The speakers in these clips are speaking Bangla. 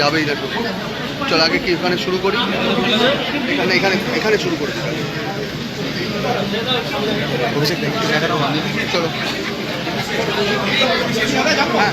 যাবেই দেখো। চল আগে কি এখানে শুরু করি? এখানে এখানে এখানে শুরু করি। চলো। হ্যাঁ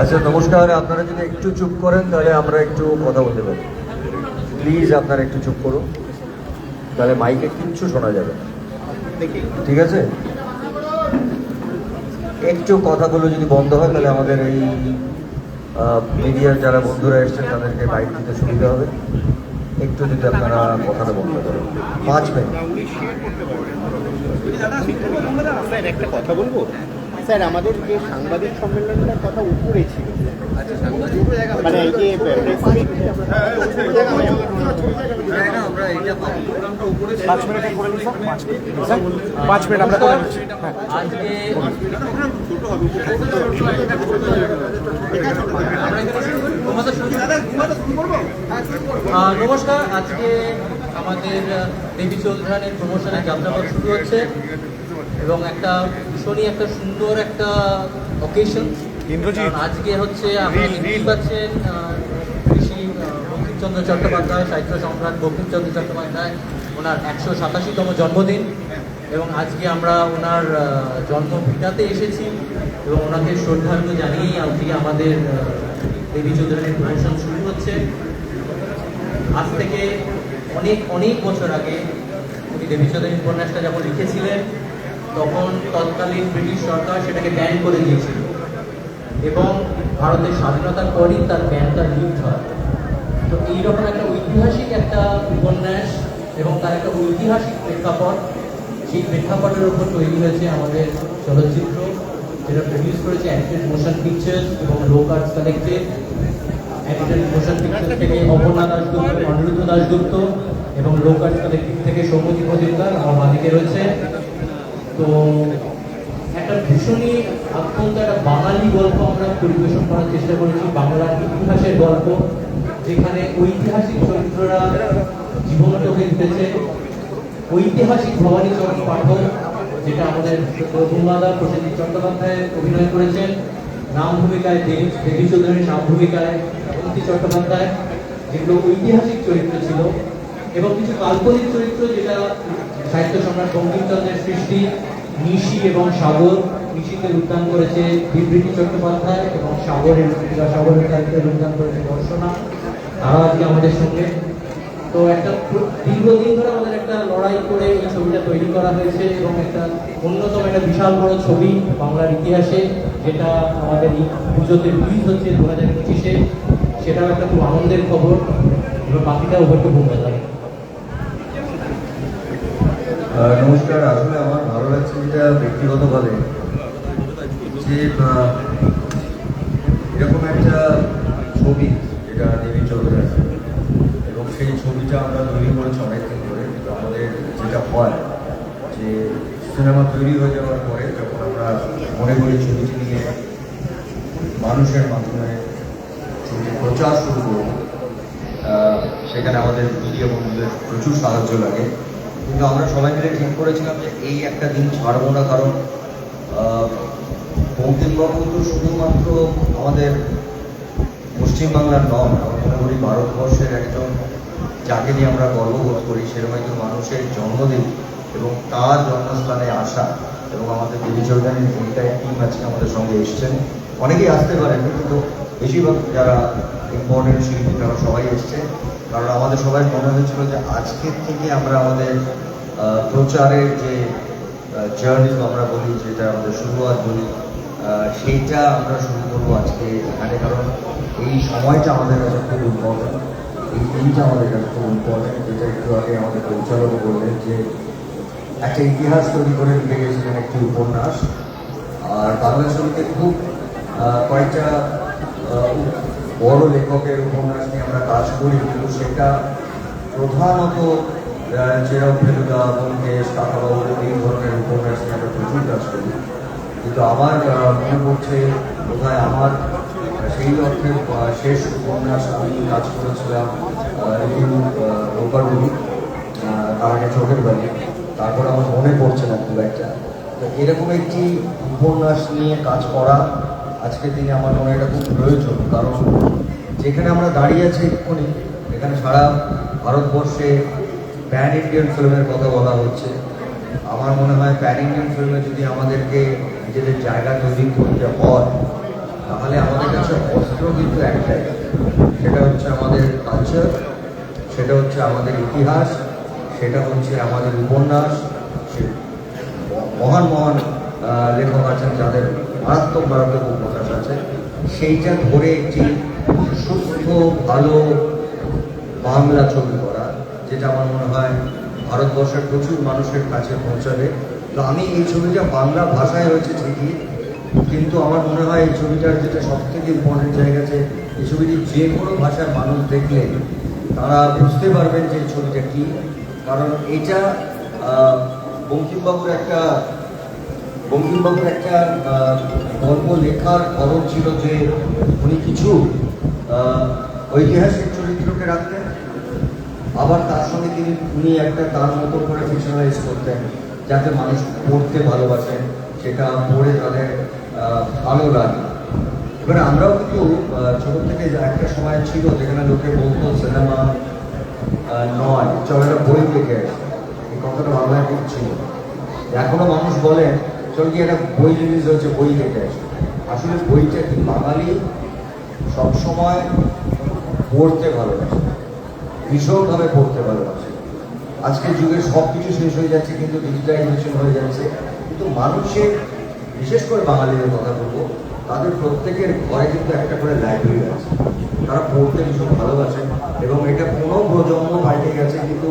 আচ্ছা নমস্কার, আপনারা যদি একটু চুপ করেন, তাহলে আমরা একটু কথা বলতে পারি। প্লিজ আপনারা একটু চুপ করুন। তাহলে মাইকে কিচ্ছু শোনা যাবে ঠিক আছে? একটু কথাগুলো যদি বন্ধ হয়, তাহলে আমাদের এই মিডিয়ার যারা বন্ধুরা এসছেন, তাদেরকে বাইক দিতে সুবিধা হবে। একটু যদি আপনারা কথাটা বন্ধ করেন। পাঁচ মিনিট। একটা কথা বলব? স্যার আমাদের যে সাংবাদিক সম্মেলনটার কথা উপরে ছিল। মানে এই যে পাঁচ মিনিটে করে নিই স্যার। পাঁচ মিনিট। স্যার পাঁচ মিনিট আমরা করে নিচ্ছি। হ্যাঁ। আজকে নমস্কার। আজকে আমাদের দেবী চৌধুরানীর প্রমোশনের যাত্রাপথ শুরু হচ্ছে এবং একটা ভীষণই একটা সুন্দর একটা অকেশন আজকে হচ্ছে আপনি দেখতেই পাচ্ছেন ঋষি বঙ্কিমচন্দ্র চট্টোপাধ্যায় সাহিত্য সম্রাট বঙ্কিমচন্দ্র চট্টোপাধ্যায় ওনার একশো সাতাশিতম জন্মদিন। এবং আজকে আমরা ওনার জন্মভিটাতে এসেছি এবং ওনাকে শ্রদ্ধার্ঘ্য জানিয়েই আজকে আমাদের দেবী চৌধুরানীর প্রমোশন শুরু হচ্ছে। আজ থেকে অনেক অনেক বছর আগে উনি দেবী চৌধুরী উপন্যাসটা যখন লিখেছিলেন তখন তৎকালীন ব্রিটিশ সরকার সেটাকে ব্যান করে দিয়েছিল। এবং ভারতের স্বাধীনতার পরই তার ব্যানটা লিফট হয়। তো এইরকম একটা ঐতিহাসিক একটা উপন্যাস এবং তার একটা ঐতিহাসিক প্রেক্ষাপট, সেই প্রেক্ষাপটের উপর তৈরি হয়েছে আমাদের চলচ্চিত্র, যেটা প্রডিউস করেছে অ্যাক্টেড মোশন পিকচার্স এবং Lok arts collected acted motion picture থেকে অপর্ণা দাসগুপ্ত অনিরুদ্ধ দাসগুপ্ত এবং লোক আর্টস কালেক্টিভ থেকে সৌমতি মজুমদার, আমার বাদিকে রয়েছে। তো একটা ভীষণই অত্যন্ত একটা বাঙালি গল্প আমরা পরিবেশন করার চেষ্টা করেছি, বাংলার ইতিহাসের গল্প, যেখানে ঐতিহাসিক চরিত্ররা হয়ে উঠেছে। ঐতিহাসিক ভবানী চরণ পাঠক, যেটা আমাদের প্রভুমাদা প্রসেনজিৎ চট্টোপাধ্যায় অভিনয় করেছেন নাম ভূমিকায় দেবী চৌধুরীর নাম ভূমিকায় অন্তি চট্টোপাধ্যায়, যেগুলো ঐতিহাসিক চরিত্র ছিল। এবং কিছু কাল্পনিক চরিত্র যেটা সাহিত্য সম্রাট বঙ্কিমচন্দ্রের সৃষ্টি নিশি এবং সাগর। নিশিতে উদ্যান করেছে বিবৃতি চট্টোপাধ্যায় এবং সাগরের সাগরের চরিত্রে উদ্যান করেছে দর্শনা। তারা আজকে আমাদের সঙ্গে। তো একটা দীর্ঘদিন ধরে আমাদের একটা লড়াই করে এই ছবিটা তৈরি করা হয়েছে এবং একটা অন্যতম একটা বিশাল বড় ছবি বাংলার ইতিহাসে যেটা আমাদের এই পুজোতে রিলিজ হচ্ছে দু হাজার পঁচিশে। সেটাও একটা খুব আনন্দের খবর। এবার বাকিটা ওভারকে বলতে পারে আহ, নমস্কার। আসলে আমার ভালো লাগছে যেটা ব্যক্তিগতভাবে যে এরকম একটা ছবি যেটা দেবী চৌধুরী এবং সেই ছবিটা আমরা তৈরি করেছি অনেকদিন ধরে। কিন্তু আমাদের যেটা হয় যে, সিনেমা তৈরি হয়ে যাওয়ার পরে যখন আমরা মনে করি ছবিটি নিয়ে মানুষের মাধ্যমে ছবিটি প্রচার শুরু করব সেখানে আমাদের মিডিয়া বন্ধুদের প্রচুর সাহায্য লাগে। কিন্তু আমরা সবাই মিলে ঠিক করেছিলাম যে এই একটা দিন ছাড়বো না, কারণ বঙ্কিমবাবু তো শুধুমাত্র আমাদের পশ্চিমবাংলার নন করি ভারতবর্ষের একজন যাকে নিয়ে আমরা গর্ববোধ করি সেরকম একজন মানুষের জন্মদিন এবং তার জন্মস্থানে আসা এবং আমাদের দেবী চৌধুরীর এন্টায়ার টিম আজকে আমাদের সঙ্গে এসছেন। অনেকেই আসতে পারেন কিন্তু বেশিরভাগ যারা ইম্পর্টেন্ট শিল্পী তারা সবাই এসছে। কারণ আমাদের সবাই মনে হয়েছিল যে আজকের থেকে আমরা আমাদের প্রচারের যে জার্নি আমরা বলি, যেটা আমাদের শুরুয়াত বলি সেইটা আমরা শুরু করব আজকে এখানে। কারণ এই সময়টা আমাদের কাছে খুব ইম্পর্টেন্ট এই দিনটা আমাদের কাছে খুব ইম্পর্টেন্ট যেটা একটু আগে আমাদের পরিচালক বললেন যে, একটা ইতিহাস তৈরি করে লিখে গেছিলেন একটি উপন্যাস। আর বাংলা ছবিতে খুব কয়েকটা বড় লেখকের উপন্যাস নিয়ে আমরা কাজ করি, কিন্তু সেটা প্রধানত চেরাও ফেলুদা বঙ্কেশ কাকাবাবু এই ধরনের উপন্যাস নিয়ে আমরা প্রচুর কাজ করি। কিন্তু আমার মনে পড়ছে বোধহয় আমার সেই অর্থে শেষ উপন্যাস আমি কাজ করেছিলাম রোপারগুলি তার আগে চোখের বাড়ি তারপর আমার মনে পড়ছে না খুব একটা। তো এরকম একটি উপন্যাস নিয়ে কাজ করা আজকের দিনে আমার মনে এটা খুব প্রয়োজন, কারণ যেখানে আমরা দাঁড়িয়ে আছি এক্ষুনি, এখানে সারা ভারতবর্ষে প্যান ইন্ডিয়ান ফিল্মের কথা বলা হচ্ছে। আমার মনে হয় প্যান ইন্ডিয়ান ফিল্মে যদি আমাদেরকে নিজেদের জায়গা তৈরি করতে হয়, তাহলে আমাদের কাছে অস্ত্র কিন্তু একটাই। সেটা হচ্ছে আমাদের কালচার সেটা হচ্ছে আমাদের ইতিহাস, সেটা হচ্ছে আমাদের উপন্যাস মহান মহান লেখক আছেন যাদের মারাত্মক মারাত্মক উপকাশ আছে। সেইটা ধরে একটি সুস্থ, ভালো বাংলা ছবি করা, যেটা আমার মনে হয় ভারতবর্ষের প্রচুর মানুষের কাছে পৌঁছাবে। তো আমি এই ছবিটা বাংলা ভাষায় হয়েছে ঠিকই, কিন্তু আমার মনে হয় এই ছবিটার যেটা সব থেকে ইম্পর্টেন্ট জায়গা আছে, এই ছবিটি যে কোনো ভাষার মানুষ দেখলে তারা বুঝতে পারবেন যে ছবিটা কী। কারণ এটা বঙ্কিমবাবুর একটা বঙ্কিমবাবুর একটা গল্প লেখার ধরন ছিল যে উনি কিছু ঐতিহাসিক চরিত্রকে রাখতেন, আবার তার সঙ্গে তিনি, উনি একটা তার মতো করে ফিকশনালাইজ করতেন, যাতে মানুষ পড়তে ভালোবাসেন, সেটা পড়ে তাদের ভালো লাগে এবারে আমরাও কিন্তু ছোট থেকে একটা সময় ছিল যেখানে লোকে বলতো সিনেমা নয়, চল একটা বই আসি। এই কথাটা বাংলায় ছিল এখনও মানুষ বলেন চল কি একটা বই রিলিজ হয়েছে? বই দেখে আসি। আসলে বইটা কি বাঙালি? সবসময় পড়তে ভালোবাসে। ভীষণভাবে পড়তে ভালোবাসে। আজকের যুগে সব কিছু শেষ হয়ে যাচ্ছে, কিন্তু ডিজিটাইজেশন হয়ে যাচ্ছে। কিন্তু মানুষের, বিশেষ করে বাঙালিদের কথা বলব, তাদের প্রত্যেকের ঘরে কিন্তু একটা করে লাইব্রেরি আছে। তারা পড়তে ভীষণ ভালোবাসে এবং এটা কোনো প্রজন্ম পাল্টে গেছে, কিন্তু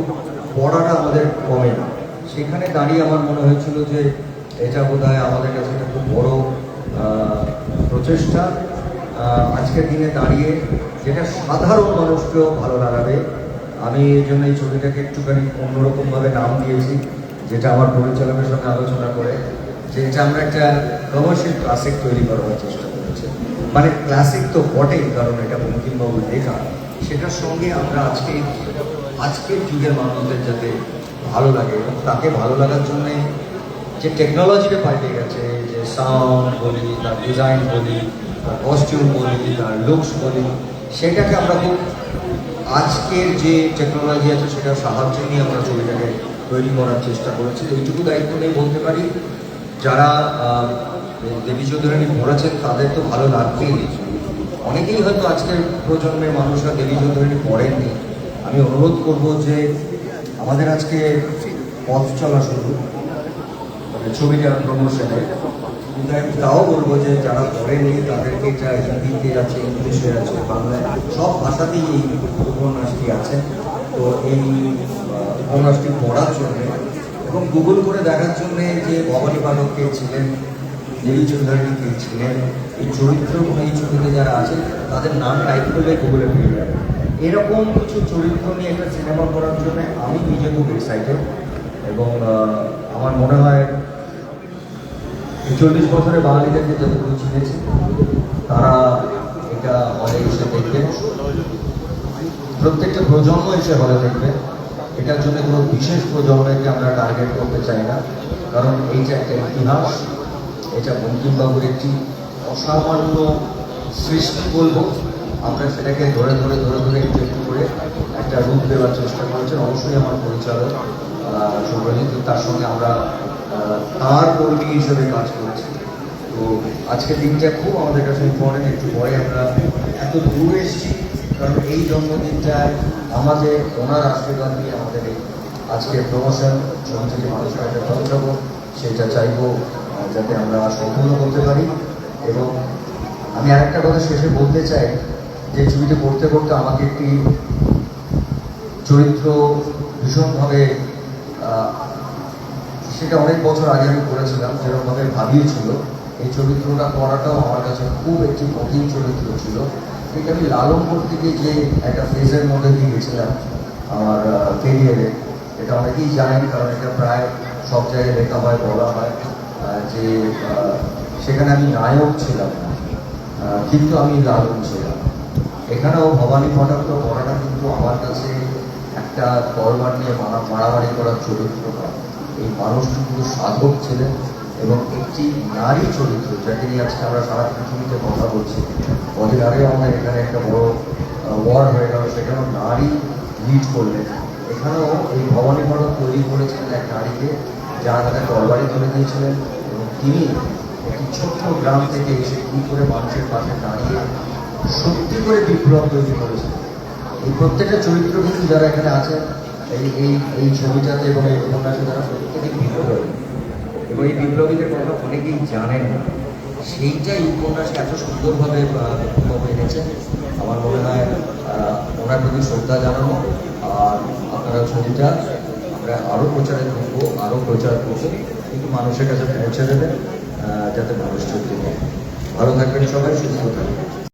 পড়াটা আমাদের কমে না। সেখানে দাঁড়িয়ে আমার মনে হয়েছিল যে এটা বোধ আমাদের কাছে একটা খুব বড় প্রচেষ্টা। আজকের দিনে দাঁড়িয়ে যেটা সাধারণ মানুষকেও ভালো লাগাবে, আমি এই জন্য এই ছবিটাকে একটুখানি অন্যরকমভাবে নাম দিয়েছি, যেটা আমার পরিচালকের সঙ্গে আলোচনা করে যে এটা আমরা একটা কমার্শিয়াল ক্লাসিক তৈরি করার চেষ্টা করেছি। মানে ক্লাসিক তো বটেই, কারণ এটা বঙ্কিমবাবুর লেখা। সেটার সঙ্গে আমরা আজকে, আজকের যুগের মানুষদের যাতে ভালো লাগে, এবং তাকে ভালো লাগার জন্যে যে টেকনোলজিটা পাল্টে গেছে যে সাউন্ড বলি, তার ডিজাইন বলি, তার কস্টিউম বলি, তার লুকস বলি, সেটাকে আমরা খুব আজকের যে টেকনোলজি আছে, সেটার সাহায্য নিয়ে আমরা ছবিটাকে তৈরি করার চেষ্টা করেছি। এইটুকু দায়িত্ব নিয়ে বলতে পারি, যারা দেবী চৌধুরানী পড়েছেন তাদের তো ভালো লাগবেই। অনেকেই হয়তো আজকের প্রজন্মের মানুষরা দেবী চৌধুরানী পড়েননি। আমি অনুরোধ করব যে, আমাদের আজকে পথ চলা শুরু। ছবিটার প্রমোশনে। কিন্তু তাও বলব যে যারা পড়েনি তাদেরকে এটা হিন্দিতে আছে, ইংলিশে আছে, বাংলায় সব ভাষাতেই এই উপন্যাসটি আছে। তো এই উপন্যাসটি পড়ার জন্য এবং গুগল করে দেখার জন্য যে ভবানী বালক কে ছিলেন দেবী চৌধুরী কে ছিলেন, এই চরিত্র এই ছবিতে যারা আছে, তাদের নাম টাইপ করলে গুগলে পেয়ে যাবে। এরকম কিছু চরিত্র নিয়ে একটা সিনেমা করার জন্য আমি নিজে খুব এক্সাইটেড এবং আমার মনে হয় চল্লিশ বছরে বাঙালিদেরকে যতটুকু চিনেছি, তারা এটা হলে এসে দেখবে। প্রত্যেকটা প্রজন্ম এসে হলে দেখবে। এটার জন্য কোনো বিশেষ প্রজন্মকে আমরা টার্গেট করতে চাই না। কারণ এইটা একটা ইতিহাস, এটা বঙ্কিমবাবুর একটি অসামান্য সৃষ্টি বলব। আমরা সেটাকে ধরে ধরে ধরে ধরে একটু একটু করে একটা রূপ দেওয়ার চেষ্টা করেছেন। অবশ্যই আমার পরিচালক শুভজিৎ তার সঙ্গে আমরা তার কর্মী হিসেবে কাজ করেছি। তো আজকের দিনটা খুব আমাদের কাছে ইম্পর্টেন্ট একটু পরে আমরা এত দূরে এসেছি, কারণ এই জন্মদিনটায় আমাদের ওনার আশীর্বাদ নিয়ে আমাদের এই আজকের প্রমোশন থেকে মানুষের পৌঁছাবো সেটা চাইব যাতে আমরা সম্পূর্ণ করতে পারি। এবং আমি আরেকটা কথা শেষে বলতে চাই, যে ছবিতে পড়তে পড়তে আমাকে একটি চরিত্র ভীষণভাবে সেটা অনেক বছর আগে আমি করেছিলাম যেরকমভাবে ভাবিয়েছিল। এই চরিত্রটা করাটাও আমার কাছে খুব একটি কঠিন চরিত্র ছিল। এটা আমি লালন থেকে যে একটা ফেজের মধ্যে দিয়ে গেছিলাম আমার কেরিয়ারে এটা অনেকেই জানেন, কারণ এটা প্রায় সব জায়গায় লেখা হয়, বলা হয় যে সেখানে আমি নায়ক ছিলাম কিন্তু আমি লালন ছিলাম। এখানেও ভবানী ফটাক্ত করাটা কিন্তু আমার কাছে একটা তরবার নিয়ে মারা, মারামারি করার চরিত্র নয়। এই মানুষটি কিন্তু সাধক ছিলেন এবং একটি নারী চরিত্র যাকে নিয়ে আজকে আমরা সারা পৃথিবীতে কথা বলছি। কদিন আগে আমাদের এখানে একটা বড় ওয়ার হয়ে গেল, সেখানেও নারী লিড করলেন। এখানেও এই ভবানী ফটক তৈরি করেছিলেন এক নারীকে, যার হাতে তরবারি তুলে দিয়েছিলেন এবং তিনি একটি ছোট্ট গ্রাম থেকে এসে কী করে মানুষের পাশে দাঁড়িয়ে সত্যি করে বিপ্লব তৈরি করেছে এই প্রত্যেকটা চরিত্র কিন্তু যারা এখানে আছেন এই এই এই ছবিটাতে এবং এই উপন্যাসে তারা প্রত্যেকেই বিপ্লবী। এবং এই বিপ্লবীদের কথা অনেকেই জানেন। না সেইটাই উপন্যাসে এত সুন্দরভাবে এনেছে। আমার মনে হয় ওনার প্রতি শ্রদ্ধা জানানো। আর আপনারা ছবিটা আমরা আরও প্রচারে করব আরও প্রচার করব। কিন্তু মানুষের কাছে পৌঁছে দেবেন যাতে মানুষ চলতে পারে ভালো থাকবেন সবাই, সুস্থ থাকবেন।